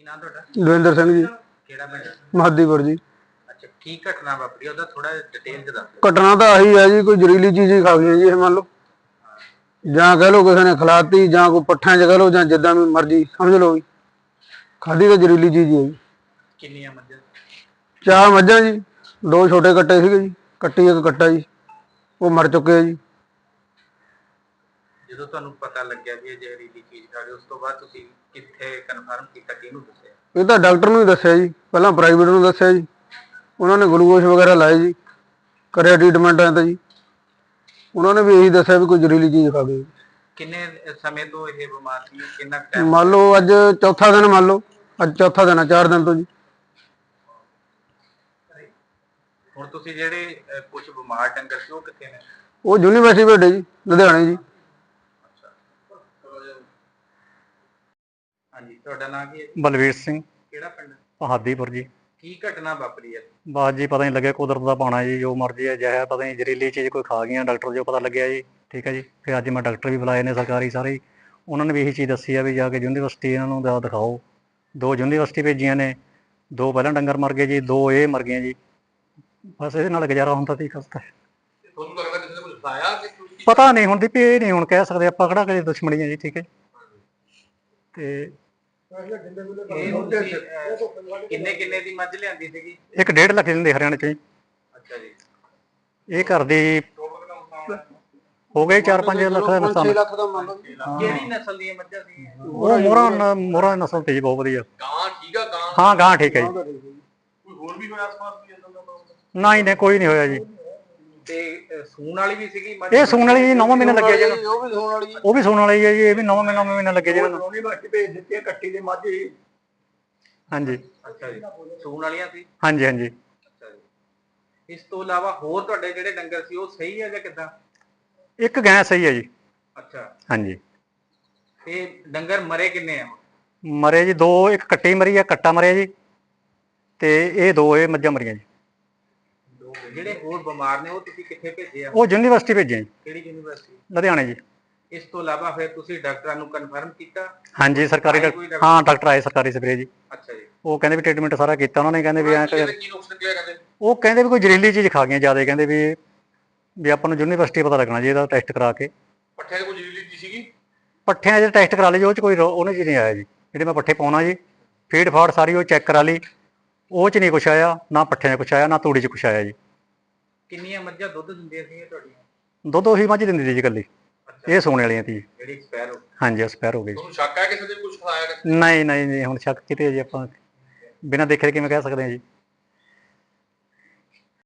ਕੀ ਨਾਮ ਤੁਹਾਡਾ? ਦਵਿੰਦਰ ਸਿੰਘ ਜੀ। ਕਿਹੜਾ ਪਿੰਡ? ਮਹਦੀਪੁਰ ਜੀ। ਅੱਛਾ ਕੀ ਘਟਨਾ ਵਾਪਰੀ? ਉਹਦਾ ਥੋੜਾ ਡਿਟੇਲ ਚ ਦੱਸ ਦਿਓ। ਘਟਨਾ ਤਾਂ ਆਹੀ ਹੈ ਜੀ ਕੋਈ ਜ਼ਹਿਰੀਲੀ ਚੀਜ਼ ਹੀ ਖਾ ਗਈ ਜੀ ਇਹ ਮੰਨ ਲਓ। ਜਾਂ ਕਹ ਲਓ ਕਿਸੇ ਨੇ ਖਿਲਾਤੀ ਜਾਂ ਕੋਈ ਪੱਠਿਆਂ 'ਚ ਕਹ ਲਓ ਜਾਂ ਜਿੱਦਾਂ ਵੀ ਮਰਜ਼ੀ ਸਮਝ ਲਓ ਜੀ ਖਾਦੀ ਤਾਂ ਜ਼ਹਿਰੀਲੀ ਚੀਜ਼ ਹੀ ਹੈ ਜੀ। ਕਿੰਨੀਆਂ ਮੱਝਾਂ? ਚਾਰ ਮੱਝਾਂ ਜੀ। ਦੋ ਛੋਟੇ ਕੱਟੇ ਸੀਗੇ ਜੀ। ਕੱਟੀ ਇੱਕ ਕੱਟਾ ਜੀ। ਉਹ ਮਰ ਚੁੱਕੇ ਆ ਜੀ। ਜਦੋਂ ਤੁਹਾਨੂੰ ਪਤਾ ਲੱਗਿਆ ਵੀ ਇਹ ਜ਼ਹਿਰੀਲੀ ਚੀਜ਼ ਖਾ ਰਹੇ ਉਸ ਤੋਂ ਬਾਅਦ ਤੁਸੀਂ ਕਿੱਥੇ ਕਨਫਰਮ ਕੀਤਾ ਕਿਹਨੂੰ ਦੱਸਿਆ? ਇਹ ਤਾਂ ਡਾਕਟਰ ਨੂੰ ਹੀ ਦੱਸਿਆ ਜੀ ਪਹਿਲਾਂ ਪ੍ਰਾਈਵੇਟ ਨੂੰ ਦੱਸਿਆ ਜੀ। ਉਹਨਾਂ ਨੇ ਗਲੂਕੋਜ਼ ਵਗੈਰਾ ਲਾਏ ਜੀ ਕਰਿਆ ਟ੍ਰੀਟਮੈਂਟ ਐ ਤਾਂ ਜੀ। ਉਹਨਾਂ ਨੇ ਵੀ ਇਹੀ ਦੱਸਿਆ ਵੀ ਕੋਈ ਜ਼ਹਿਰੀਲੀ ਚੀਜ਼ ਖਾ ਗਈ ਕਿੰਨੇ ਸਮੇਂ ਤੋਂ ਇਹ ਬਿਮਾਰ ਸੀ? ਕਿੰਨਾ ਟਾਈਮ ਮੰਨ ਲਓ ਅੱਜ ਚੌਥਾ ਦਿਨ ਮੰਨ ਲਓ ਅੱਜ ਚੌਥਾ ਦਿਨ ਆ ਚਾਰ ਦਿਨ ਤੋਂ ਜੀ। ਹੁਣ ਤੁਸੀਂ ਜਿਹੜੇ ਕੁਝ ਬਿਮਾਰ ਡੰਗਰ ਸੀ ਉਹ ਕਿੱਥੇ ਨੇ? ਉਹ ਯੂਨੀਵਰਸਿਟੀ ਬੈਠੇ ਜੀ ਲੁਧਿਆਣੇ ਜੀ ਹਾਂਜੀ ਤੁਹਾਡਾ ਨਾਮ ਕੀ ਹੈ ਬਲਵੀਰ ਸਿੰਘ। ਕਿਹੜਾ ਪਿੰਡ? ਪਹਾਦੀਪੁਰ ਜੀ। ਕੀ ਘਟਨਾ ਵਾਪਰੀ ਹੈ? ਬਾਅਦ ਜੀ ਪਤਾ ਨਹੀਂ ਲੱਗਿਆ ਕੁਦਰਤ ਦਾ ਪਾਣਾ ਜੀ ਜੋ ਮਰਜ਼ੀ ਹੈ ਜਹਿਰ ਪਤਾ ਨਹੀਂ ਜ਼ਹਿਰੀਲੀ ਚੀਜ਼ ਕੋਈ ਖਾ ਗਈਆਂ ਡਾਕਟਰ ਜੋ ਪਤਾ ਲੱਗਿਆ ਜੀ ਠੀਕ ਹੈ ਜੀ। ਫਿਰ ਅੱਜ ਮੈਂ ਡਾਕਟਰ ਵੀ ਬੁਲਾਏ ਨੇ ਸਰਕਾਰੀ ਸਾਰੇ। ਹੀ। ਉਹਨਾਂ ਨੇ ਵੀ ਇਹੀ ਚੀਜ਼ ਦੱਸੀ ਆ ਵੀ ਜਾ ਕੇ ਯੂਨੀਵਰਸਿਟੀ ਇਹਨਾਂ ਨੂੰ ਦਾ ਦਿਖਾਓ। ਦੋ ਯੂਨੀਵਰਸਿਟੀ ਭੇਜੀਆਂ ਨੇ ਦੋ ਪਹਿਲਾਂ ਡੰਗਰ ਮਰ ਗਏ ਜੀ ਦੋ ਇਹ ਮਰ ਗਈਆਂ ਜੀ। ਬਸ ਇਹਦੇ ਨਾਲ ਗੁਜ਼ਾਰਾ ਹੁੰਦਾ ਸੀ ਖਸਤਾ। ਤੁਹਾਨੂੰ ਲੱਗਦਾ ਕਿਸੇ ਨੇ ਕੁਝ ਖਾਇਆ ਕਿ ਤੁਸੀਂ ਪਤਾ ਨਹੀਂ ਹੁਣ ਦੀ ਵੀ ਇਹ ਨਹੀਂ ਹੁਣ ਕਹਿ ਸਕਦੇ ਆਪਾਂ ਕਿਹੜਾ ਕਦੇ ਦੁਸ਼ਮਣੀਆਂ ਜੀ ਠੀਕ ਹੈ ਤੇ ਕਿੰਨੇ ਕਿੰਨੇ ਦੀ ਮੱਝ ਲਿਆਂਦੀ ਸੀਗੀ? ਇੱਕ ਡੇਢ ਲੱਖ ਦਿੰਦੇ ਹਰਿਆਣੇ ਚ ਜੀ ਅੱਛਾ ਜੀ। ਇਹ ਘਰ ਦੀ ਹੋ ਗਏ 4-5 ਲੱਖ ਦਾ ਨੁਕਸਾਨ ਲੱਖ ਦਾ ਮੰਨ ਲਓ। ਕਿਹੜੀ ਨਸਲ ਦੀਆਂ ਮੱਝਾਂ ਸੀ ਉਹ ਮੋਹਰਾ ਮੋਹਰਾ ਨਸਲ ਤੇ ਜੀ ਬਹੁਤ ਵਧੀਆ। ਗਾਂ ਠੀਕ ਆ ਗਾਂ। ਹਾਂ ਗਾਂ ਠੀਕ ਹੈ ਜੀ। ਕੋਈ ਹੋਰ ਵੀ ਹੋਇਆ ਆਸ-ਪਾਸ ਵੀ ਇਦਾਂ ਦਾ? ਨਹੀਂ ਨਹੀਂ ਕੋਈ ਨਹੀਂ ਹੋਇਆ ਜੀ। ਤੇ ਸੂਣ ਵਾਲੀ ਵੀ ਸੀਗੀ ਇਹ ਸੂਣ ਵਾਲੀ ਜੀ 9 ਮਹੀਨੇ ਲੱਗੇ ਜੀ ਇਹਨੂੰ। ਉਹ ਵੀ ਸੋਣ ਵਾਲੀ ਉਹ ਵੀ ਸੂਣ ਵਾਲੀ ਹੈ ਜੀ ਇਹ ਵੀ 9 ਮਹੀਨੇ 9 ਮਹੀਨੇ ਲੱਗੇ ਜੀ ਇਹਨਾਂ ਨੂੰ ਯੂਨੀਵਰਸਿਟੀ ਭੇਜ ਦਿੱਤੀ ਹੈ ਕੱਟੀ ਦੇ ਮੱਝ ਜੀ ਹਾਂਜੀ। ਅੱਛਾ ਜੀ ਸੂਣ ਵਾਲੀਆਂ ਸੀ? ਹਾਂਜੀ ਹਾਂਜੀ। ਅੱਛਾ ਜੀ। ਇਸ ਤੋਂ ਇਲਾਵਾ ਹੋਰ ਤੁਹਾਡੇ ਜਿਹੜੇ ਡੰਗਰ ਸੀ ਉਹ ਸਹੀ ਹੈ ਜਾਂ ਕਿਦਾਂ? ਇੱਕ ਗੈਂ ਸਹੀ ਹੈ ਜੀ। ਅੱਛਾ। ਹਾਂਜੀ। ਤੇ ਡੰਗਰ ਮਰੇ ਕਿੰਨੇ ਆ? ਮਰੇ ਜੀ ਦੋ ਇੱਕ ਕੱਟੀ ਮਰੀ ਹੈ ਕੱਟਾ ਮਰਿਆ ਜੀ। ਤੇ ਇਹ ਦੋ ਇਹ ਮੱਝਾਂ ਮਰੀਆਂ ਜੀ। ਜਿਹੜੇ ਹੋਰ ਬਿਮਾਰ ਨੇ ਉਹ ਤੁਸੀਂ ਕਿੱਥੇ ਭੇਜੇ ਆ? ਉਹ ਯੂਨੀਵਰਸਿਟੀ ਭੇਜੀਆਂ ਜੀ। ਕਿਹੜੀ ਯੂਨੀਵਰਸਿਟੀ? ਲੁਧਿਆਣੇ ਜੀ। ਇਸ ਤੋਂ ਇਲਾਵਾ ਫਿਰ ਤੁਸੀਂ ਡਾਕਟਰਾਂ ਨੂੰ ਕਨਫਰਮ ਕੀਤਾ? ਹਾਂਜੀ ਸਰਕਾਰੀ ਕੋਈ ਡਾਕਟਰ? ਹਾਂ ਡਾਕਟਰ ਆਏ ਸਰਕਾਰੀ ਸਪਰੇ ਜੀ। ਅੱਛਾ ਜੀ। ਉਹ ਕਹਿੰਦੇ ਵੀ ਟ੍ਰੀਟਮੈਂਟ ਸਾਰਾ ਕੀਤਾ ਉਹਨਾਂ ਨੇ ਕਹਿੰਦੇ ਵੀ ਐਂ ਕਰ- ਕੀ ਨੁਕਸ ਨਿਕਲਿਆ ਕਹਿੰਦੇ? ਉਹ ਕਹਿੰਦੇ ਵੀ ਕੋਈ ਜ਼ਹਿਰੀਲੀ ਚੀਜ਼ ਖਾ ਗਈਆਂ ਜ਼ਿਆਦਾ ਕਹਿੰਦੇ ਵੀ ਵੀ ਆਪਾਂ ਨੂੰ ਯੂਨੀਵਰਸਿਟੀ ਪਤਾ ਲੱਗਣਾ ਜੀ ਇਹਦਾ ਟੈਸਟ ਕਰਾ ਕੇ। ਪੱਠਿਆਂ ਦੇ ਕੋਈ ਜ਼ਹਿਰੀਲੀ ਚੀਜ਼ ਸੀਗੀ? ਪੱਠਿਆਂ ਦੇ ਟੈਸਟ ਕਰਾ ਲਏ ਜੀ ਉਹ ਚ ਕੋਈ ਰੋ- ਉਹਨੇ ਚ ਨਹੀਂ ਆਇਆ ਜੀ। ਜਿਹੜੇ ਮੈਂ ਪੱਠੇ ਪਾਉਣਾ ਜੀ ਫੀਡ ਫਾੜ ਸਾਰੀ ਉਹ ਚੈੱਕ ਕਰਾ ਲਈ। ਉਹ ਚ ਨਹੀਂ ਕੁਛ ਆਇਆ ਨਾ ਪੱਠਿਆਂ 'ਚ ਕੁਛ ਆਇਆ ਨਾ ਤੂੜੀ 'ਚ ਕੁਛ ਆਇਆ ਜੀ। ਕਿੰਨੀਆਂ ਮੱਝਾਂ ਦੁੱਧ ਦਿੰਦੀਆਂ ਸੀਗੀਆਂ ਤੁਹਾਡੀਆਂ? ਦੁੱਧ ਉਹੀ ਮੱਝ ਦਿੰਦੀ ਸੀ ਜੀ ਇਕੱਲੀ। ਇਹ ਸੋਨੇ ਵਾਲੀਆਂ ਸੀ ਜੀ। ਜਿਹੜੀ ਐਕਸਪਾਇਰ ਹੋ ਹਾਂਜੀ ਐਕਸਪਾਇਰ ਹੋ ਗਈ। ਜੀ। ਤੁਹਾਨੂੰ ਸ਼ੱਕ ਹੈ ਕਿਸੇ ਦੇ ਕੁਝ ਖਾਇਆ ਨਹੀਂ ਨਹੀਂ ਨਹੀਂ ਹੁਣ ਸ਼ੱਕ ਕਿਤੇ ਜੀ ਆਪਾਂ। ਬਿਨਾਂ ਦੇਖੇ ਕਿਵੇਂ ਕਹਿ ਸਕਦੇ ਹਾਂ ਜੀ।